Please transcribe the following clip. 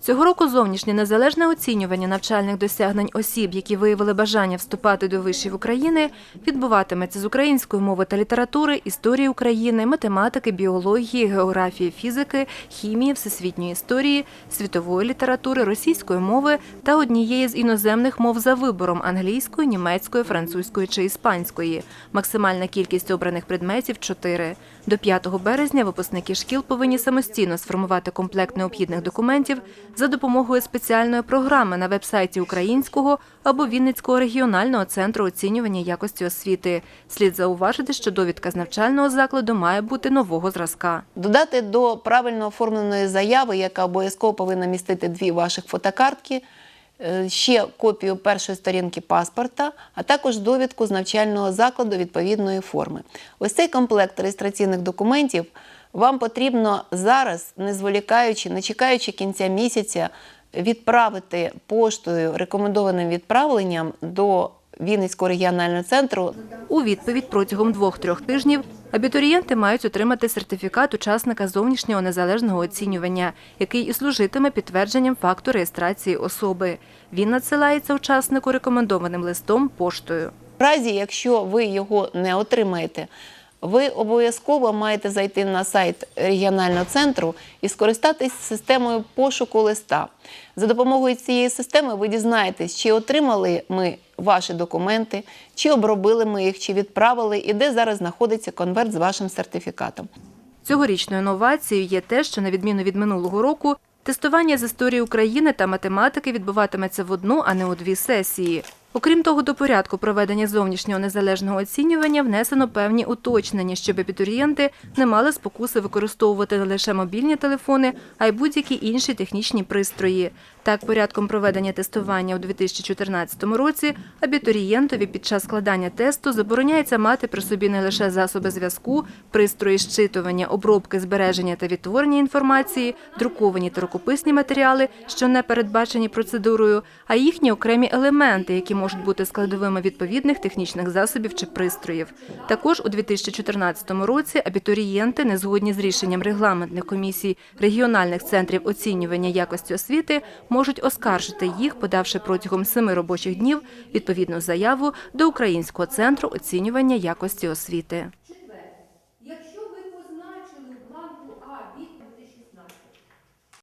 Цього року зовнішнє незалежне оцінювання навчальних досягнень осіб, які виявили бажання вступати до вишів України, відбуватиметься з української мови та літератури, історії України, математики, біології, географії, фізики, хімії, всесвітньої історії, світової літератури, російської мови та однієї з іноземних мов за вибором англійської, німецької, французької чи іспанської. Максимальна кількість обраних предметів – 4. До 5 березня випускники шкіл повинні самостійно сформувати комплект необхідних документів за допомогою спеціальної програми на вебсайті Українського або Вінницького регіонального центру оцінювання якості освіти. Слід зауважити, що довідка з навчального закладу має бути нового зразка. Додати до правильно оформленої заяви, яка обов'язково повинна містити дві ваших фотокартки, е, ще копію першої сторінки паспорта, а також довідку з навчального закладу відповідної форми. Ось цей комплект реєстраційних документів вам потрібно зараз, не зволікаючи, не чекаючи кінця місяця, відправити поштою рекомендованим відправленням до Вінницького регіонального центру У відповідь протягом двох-трьох тижнів абітурієнти мають отримати сертифікат учасника зовнішнього незалежного оцінювання, який і служитиме підтвердженням факту реєстрації особи. Він надсилається учаснику рекомендованим листом поштою. В разі, якщо ви його не отримаєте, ви обов'язково маєте зайти на сайт регіонального центру і скористатись системою пошуку листа. За допомогою цієї системи ви дізнаєтесь, чи отримали ми ваші документи, чи обробили ми їх, чи відправили, і де зараз знаходиться конверт з вашим сертифікатом. Цьогорічною новацією є те, що на відміну від минулого року, тестування з історії України та математики відбуватиметься в одну, а не у дві сесії. Окрім того, до порядку проведення зовнішнього незалежного оцінювання внесено певні уточнення, щоб абітурієнти не мали спокуси використовувати не лише мобільні телефони, а й будь-які інші технічні пристрої. Так, порядком проведення тестування у 2014 році абітурієнтові під час складання тесту забороняється мати при собі не лише засоби зв'язку, пристрої щитування, обробки, збереження та відтворення інформації, друковані та рукописні матеріали, що не передбачені процедурою, а їхні окремі елементи, які можуть бути складовими відповідних технічних засобів чи пристроїв. Також у 2014 році абітурієнти, не згодні з рішенням регламентних комісій регіональних центрів оцінювання якості освіти, можуть оскаржити їх, подавши протягом семи робочих днів відповідну заяву до Українського центру оцінювання якості освіти. Якщо ви позначили в бланку